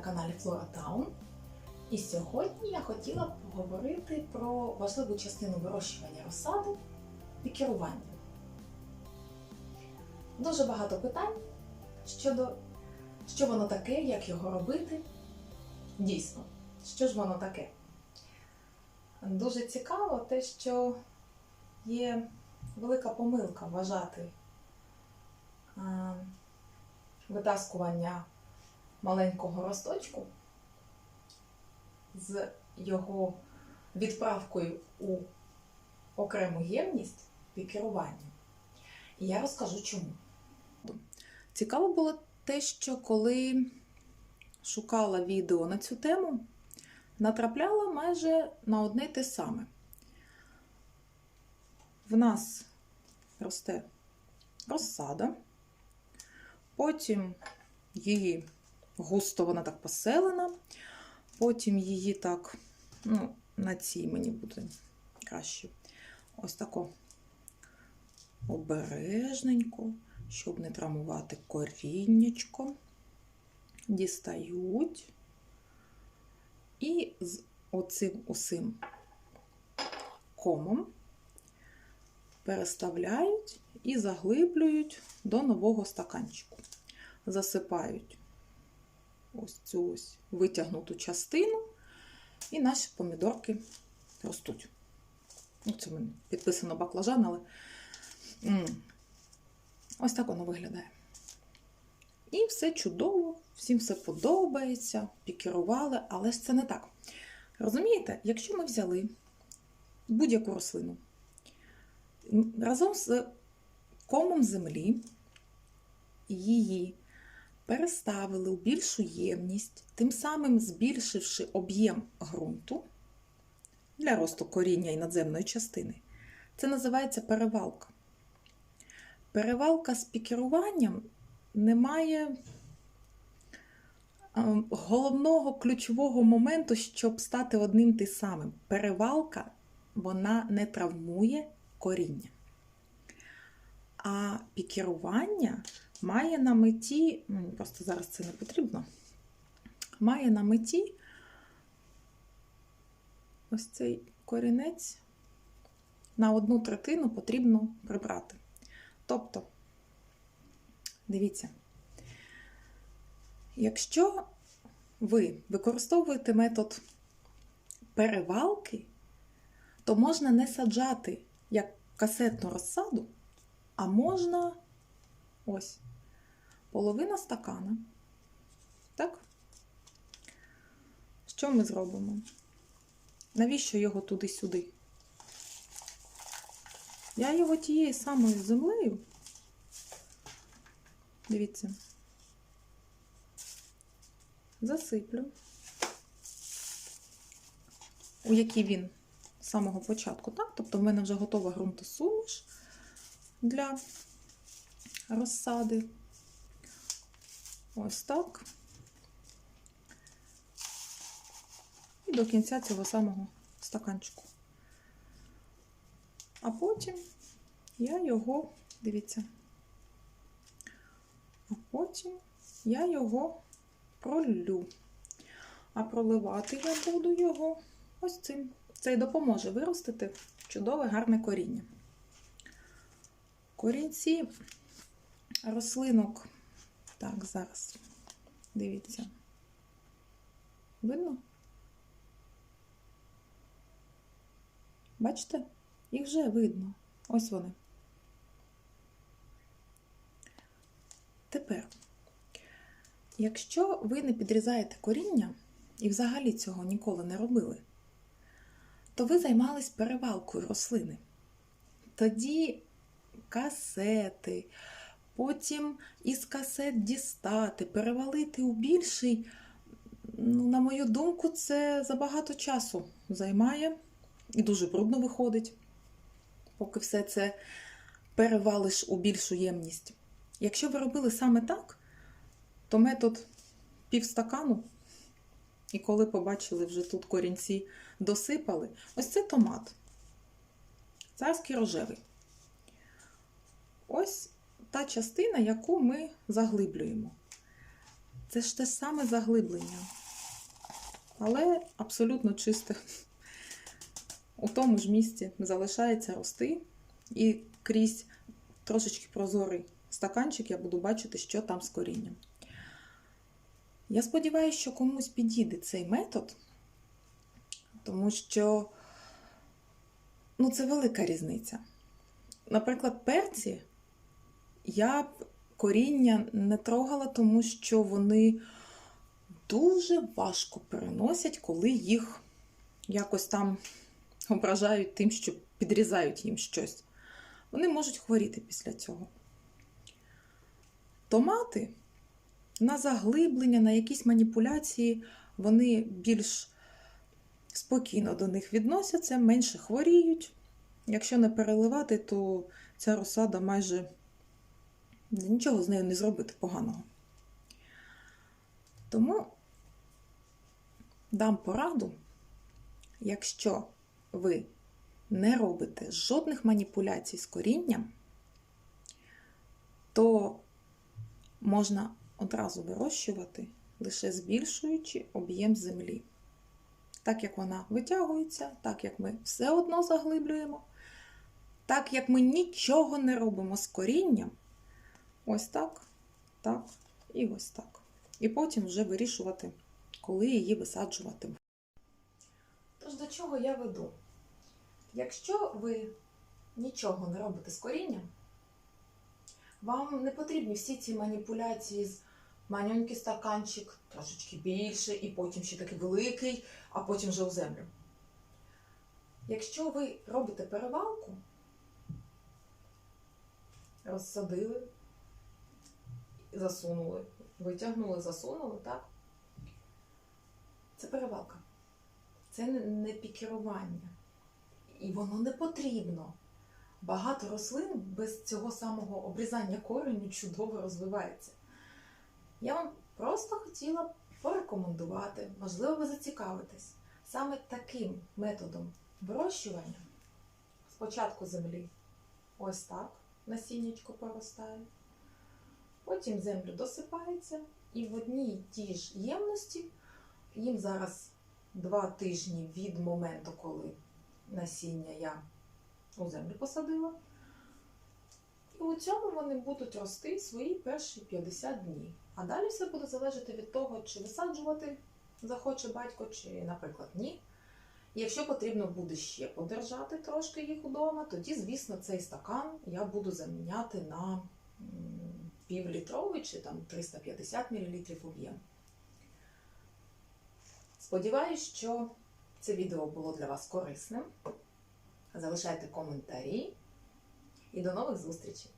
на каналі Flora Town. І сьогодні я хотіла б поговорити про важливу частину вирощування розсади пікірування. Дуже багато питань щодо що воно таке, як його робити. Дійсно, що ж воно таке? Дуже цікаво те, що є велика помилка вважати витаскування маленького росточку з його відправкою у окрему ємність пікерування. І я розкажу чому. Цікаво було те, що коли шукала відео на цю тему, натрапляла майже на одне те саме. В нас росте розсада, потім її густо вона так поселена, потім її так, ну, на цій мені буде краще. Ось тако обережненько, щоб не травмувати коріннячко, дістають і з оцим усим комом переставляють і заглиблюють до нового стаканчику. Засипають ось цю ось витягнуту частину, і наші помідорки ростуть. Ну, Це в мене підписано баклажан, але ось так воно виглядає. І все чудово, всім все подобається, пікерували, але ж це не так. Розумієте, якщо ми взяли будь-яку рослину разом з комом землі, її переставили у більшу ємність, тим самим збільшивши об'єм ґрунту для росту коріння і надземної частини, це називається перевалка. Перевалка з пікеруванням не має головного ключового моменту, щоб стати одним тим самим. Перевалка вона не травмує коріння. А пікерування має на меті, ну, просто зараз це не потрібно, має на меті ось цей корінець на одну третину потрібно прибрати. Тобто, дивіться, якщо ви використовуєте метод перевалки, то можна не саджати як касетну розсаду, а можна ось половина стакана. Так? Що ми зробимо? Навіщо його туди-сюди? Я його тією самою землею, дивіться, засиплю, у який він з самого початку, так? Тобто в мене вже готова ґрунтосуміш для розсади. Ось так. І до кінця цього самого стаканчику. А потім я його, дивіться, а потім я його пролю. А проливати я буду його ось цим. Це й допоможе виростити чудове гарне коріння. Корінці рослинок, так, зараз, дивіться, видно? Бачите? Їх вже видно. Ось вони. Тепер, якщо ви не підрізаєте коріння і взагалі цього ніколи не робили, то ви займались перевалкою рослини. Тоді касети, потім із касет дістати, перевалити у більший, ну, на мою думку, це забагато часу займає і дуже брудно виходить, поки все це перевалиш у більшу ємність. Якщо ви робили саме так, то метод півстакану, і коли побачили вже тут корінці досипали, ось це томат. Царський рожевий. Ось та частина, яку ми заглиблюємо. Це ж те саме заглиблення, але абсолютно чисте. У тому ж місці залишається рости, і крізь трошечки прозорий стаканчик я буду бачити, що там з корінням. Я сподіваюся, що комусь підійде цей метод, тому що ну, це велика різниця. Наприклад, перці я б коріння не трогала, тому що вони дуже важко переносять, коли їх якось там ображають тим, що підрізають їм щось. Вони можуть хворіти після цього. Томати на заглиблення, на якісь маніпуляції, вони більш спокійно до них відносяться, менше хворіють. Якщо не переливати, то ця розсада майже нічого з нею не зробити поганого. Тому дам пораду, якщо ви не робите жодних маніпуляцій з корінням, то можна одразу вирощувати, лише збільшуючи об'єм землі. Так як вона витягується, так як ми все одно заглиблюємо, так як ми нічого не робимо з корінням, ось так, так і ось так. І потім вже вирішувати, коли її висаджувати. Тож до чого я веду? Якщо ви нічого не робите з корінням, вам не потрібні всі ці маніпуляції з манюнький стаканчик, трошечки більше, і потім ще такий великий, а потім вже у землю. Якщо ви робите перевалку, розсадили, засунули, витягнули, засунули, так? Це перевалка. Це не- пікірування. І воно не потрібно. Багато рослин без цього самого обрізання кореню чудово розвивається. Я вам просто хотіла порекомендувати, можливо, ви зацікавитесь саме таким методом вирощування. Спочатку землі ось так насіннячко поростає, потім землю досипається, і в одній тій ж ємності їм зараз два тижні від моменту, коли насіння я у землю посадила. І у цьому вони будуть рости свої перші 50 днів. А далі все буде залежати від того, чи висаджувати захоче батько, чи, наприклад, ні. Якщо потрібно буде ще подержати трошки їх удома, тоді, звісно, цей стакан я буду заміняти на півлітровий чи там 350 мл об'єм. Сподіваюсь, що це відео було для вас корисним. Залишайте коментарі і до нових зустрічей!